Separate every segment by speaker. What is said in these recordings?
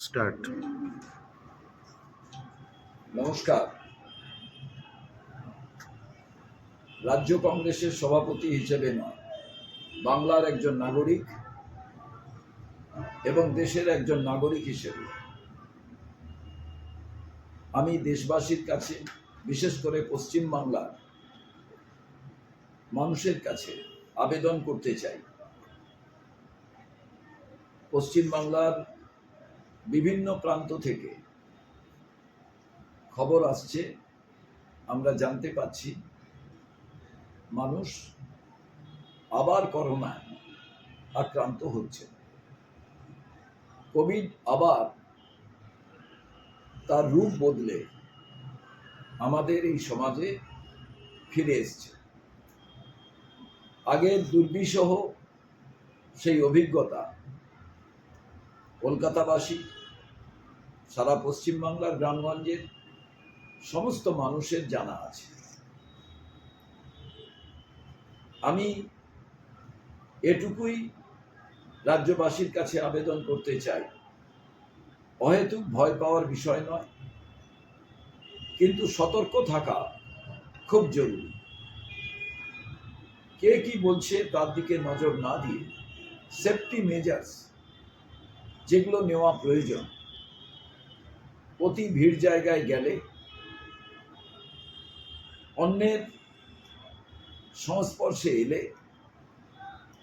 Speaker 1: Start.
Speaker 2: নমস্কার। রাজ্য কংগ্রেসের সভাপতি হিসেবে নয়, বাংলার একজন নাগরিক এবং দেশের একজন নাগরিক হিসেবে। আমি দেশবাসীর কাছে, বিশেষ করে পশ্চিম বাংলার মানুষের কাছে আবেদন করতে চাই। পশ্চিম বাংলার বিভিন্ন প্রান্ত থেকে খবর আসছে, আমরা জানতে পাচ্ছি মানুষ আবার করোনায় আক্রান্ত হচ্ছে। কোভিড আবার তার রূপ বদলে আমাদের এই সমাজে ফিরে এসছে। আগের দুর্বিষহ সেই অভিজ্ঞতা কলকাতাবাসী সারা পশ্চিমবাংলার গ্রামগঞ্জের সমস্ত মানুষের জানা আছে। আমি এটুকুই রাজ্যবাসীর কাছে আবেদন করতে চাই। অহেতুক ভয় পাওয়ার বিষয় নয়, কিন্তু সতর্ক থাকা খুব জরুরি। কে কি বলছে তার দিকে নজর না দিয়ে সেফটি মেজার্স যেগুলো নেওয়া প্রয়োজন অতি ভিড় জায়গায় গেলে অন্যের সংস্পর্শে এলে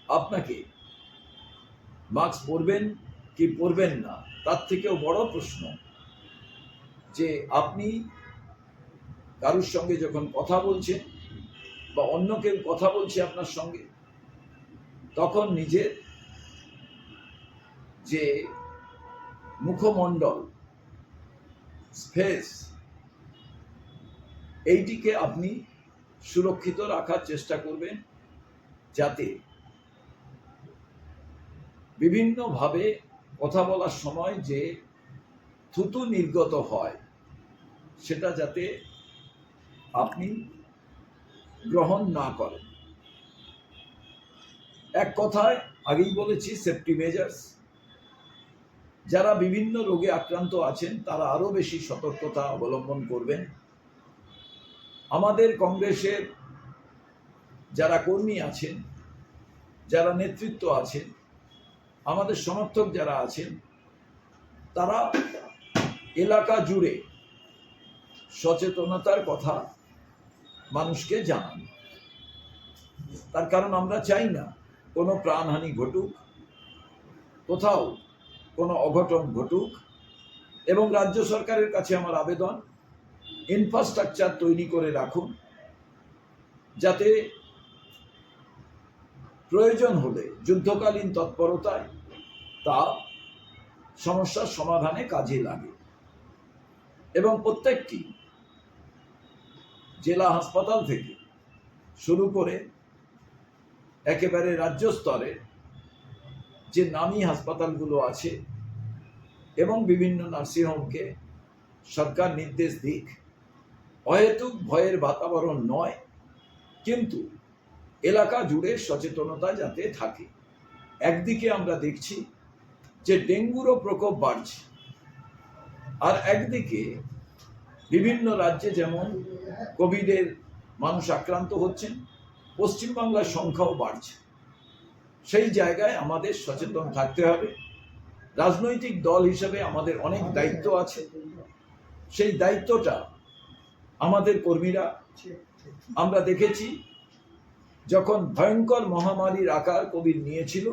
Speaker 2: আপনাকে মাস্ক পরবেন কি পরবেন না, তার থেকেও বড় প্রশ্ন যে আপনি কারুর সঙ্গে যখন কথা বলছেন বা অন্য কেউ কথা বলছে আপনার সঙ্গে, তখন নিজের যে মুখমণ্ডল স্পেস এইটিকে আপনি সুরক্ষিত রাখার চেষ্টা করবেন যাতে বিভিন্নভাবে কথা বলার সময় যে থুতু নির্গত হয়, সেটা যাতে আপনি গ্রহণ না করেন। এক কথায় আগেই বলেছি সেফটি মেজার্স যারা বিভিন্ন রোগে আক্রান্ত আছেন, তারা আরও বেশি সতর্কতা অবলম্বন করবেন। আমাদের কংগ্রেসের যারা কর্মী আছেন, যারা নেতৃত্ব আছেন, আমাদের সমর্থক যারা আছেন, তারা এলাকা জুড়ে সচেতনতার কথা মানুষকে জানান। তার কারণ আমরা চাই না কোনো প্রাণহানি ঘটুক, কোথাও কোনো অঘটন ঘটুক এবং রাজ্য সরকারের কাছে আমার আবেদন ইনফ্রাস্ট্রাকচার তৈরি করে রাখুন, যাতে প্রয়োজন হলে যুদ্ধকালীন তৎপরতায় তা সমস্যার সমাধানে কাজে লাগে এবং প্রত্যেকটি জেলা হাসপাতাল থেকে শুরু করে একেবারে রাজ্য স্তরে যে নামী হাসপাতালগুলো আছে এবং বিভিন্ন নার্সিংহোমকে সরকার নির্দেশ দিক, অহেতুক ভয়ের বাতাবরণ নয়, কিন্তু এলাকা জুড়ে সচেতনতা যাতে থাকে। একদিকে আমরা দেখছি যে ডেঙ্গুরও প্রকোপ বাড়ছে, আর একদিকে বিভিন্ন রাজ্যে যেমন কোভিডের মানুষ আক্রান্ত হচ্ছেন, পশ্চিমবাংলার সংখ্যাও বাড়ছে। সেই জায়গায় আমাদের সচেতন থাকতে হবে। রাজনৈতিক দল হিসেবে আমাদের অনেক দায়িত্ব আছে। সেই দায়িত্বটা আমাদের কর্মীরা, আমরা দেখেছি, যখন ভয়ঙ্কর মহামারীর আকার কোভিড নিয়েছিল,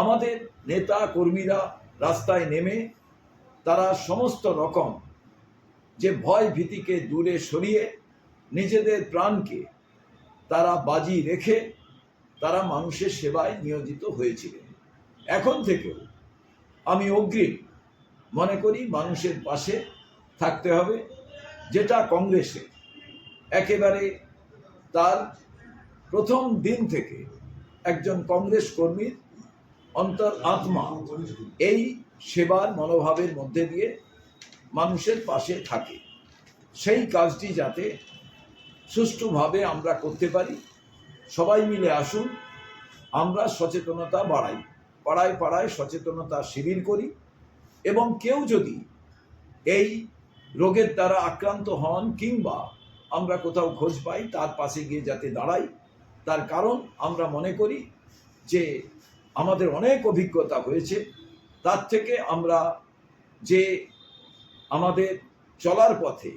Speaker 2: আমাদের নেতা কর্মীরা রাস্তায় নেমে তারা সমস্ত রকম যে ভয় ভীতিকে দূরে সরিয়ে নিজেদের প্রাণকে তারা বাজি রেখে তারা মানুষের সেবায় নিয়োজিত হয়েছিলেন। এখন থেকেও আমি অগ্রিম মনে করি মানুষের পাশে থাকতে হবে, যেটা কংগ্রেসে একেবারে তার প্রথম দিন থেকে একজন কংগ্রেস কর্মীর অন্তর আত্মা এই সেবার মনোভাবের মধ্যে দিয়ে মানুষের পাশে থাকে। সেই কাজটি যাতে সুষ্ঠুভাবে আমরা করতে পারি সবাই মিলে আসুন, আমরা সচেতনতা বাড়াই। পাড়ায় পাড়ায় সচেতনতা শিবির করি এবং কেউ যদি এই রোগের দ্বারা আক্রান্ত হন কিংবা আমরা কোথাও খোঁজ পাই, তার পাশে গিয়ে যাতে দাঁড়াই, তার কারণ আমরা মনে করি যে আমাদের অনেক অভিজ্ঞতা হয়েছে। তার থেকে আমরা যে আমাদের চলার পথে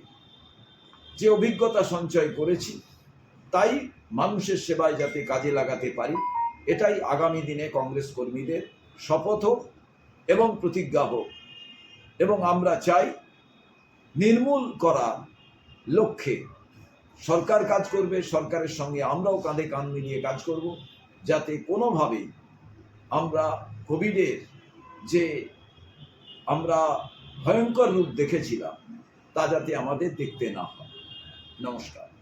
Speaker 2: যে অভিজ্ঞতা সঞ্চয় করেছি তাই মানুষের সেবায় যাতে কাজে লাগাতে পারি, এটাই আগামী দিনে কংগ্রেস কর্মীদের শপথ হোক এবং প্রতিজ্ঞা হোক। এবং আমরা চাই নির্মূল করার লক্ষ্যে সরকার কাজ করবে, সরকারের সঙ্গে আমরাও কাঁধে কাঁধ মিলিয়ে কাজ করব, যাতে কোনোভাবেই আমরা কোভিডের যে আমরা ভয়ঙ্কর রূপ দেখেছিলাম, তা যাতে আমাদের দেখতে না হয়। নমস্কার।